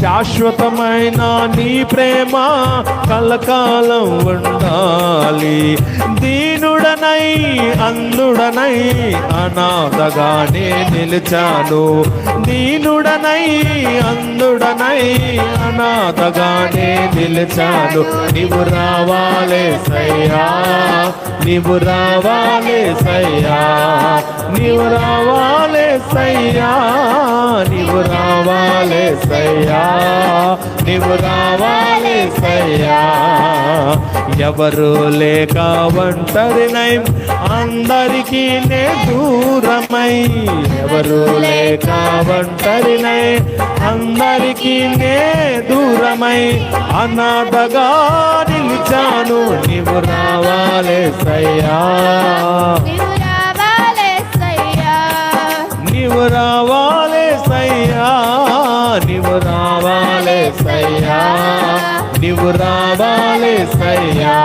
శాశ్వతమైన నీ ప్రేమ కలకాలం ఉండాలి. దీనుడనై అందుడనై అనాథగానే నిలిచాను. దీనుడనై అందుడనై అనాథగానే నిలిచాను. నీవు రావాలే సయ్యా నీవు రావాలే సయ్యా నీవు రావాలే సయ్యా. సయ్యా నీవు రావాలే సయ్యా ఎవరు లేక ఒంటరినై అందరికీ నే దూరమై. ఎవరు లేక ఒంటరినై అందరికీ నే దూరమై. అనాథగా నిలిచాను నీవు రావాలే సయ్యా నీవు రావాలే సయ్యా. నీవు రావాలే సయ్యా.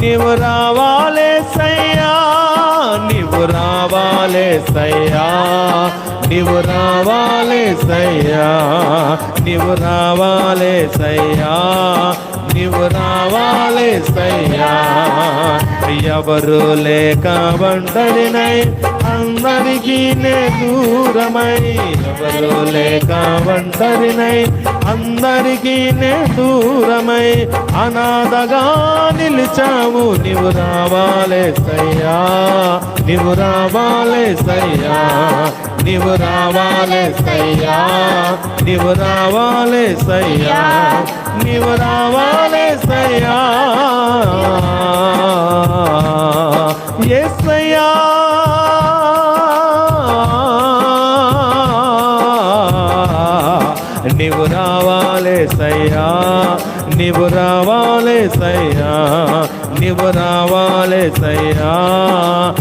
నీవు రావాలే సయ్యా. నీవు రావాలే సయ్యా. నీవు రావాలే సయ్యా. నీవు రావాలే సయ్యా. నీవు రావాలే సయ్యా. ఎవరు లేక ఒంటరినై అందరికీ నే దూరమై. ఎవరు లేక ఒంటరినై అందరికీ నే దూరమై అనాథగా నిలిచావు. నీవు రావాలే సయ్యా. నీవు రావాలే సయ్యా. నీవు రావాలే సయ్యా. నీవు రావాలే సయ్యా. నీవు రావాలే సయ్యా. ఎస్ ఎస్సయ్యా నీవు రావాలే సయ్యా నీవు రావాలే సయ్యా నీవు రావాలే సయ్యా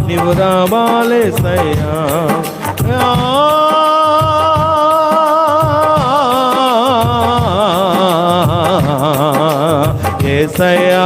నీవు రావాలే సయ్యా. ఏసయ్యా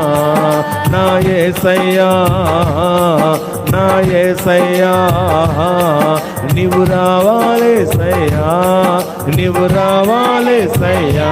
ఏసయ్యా నా ఏసయ్యా నీవు రావాలేసయ్యా నీవు రావాలేసయ్యా.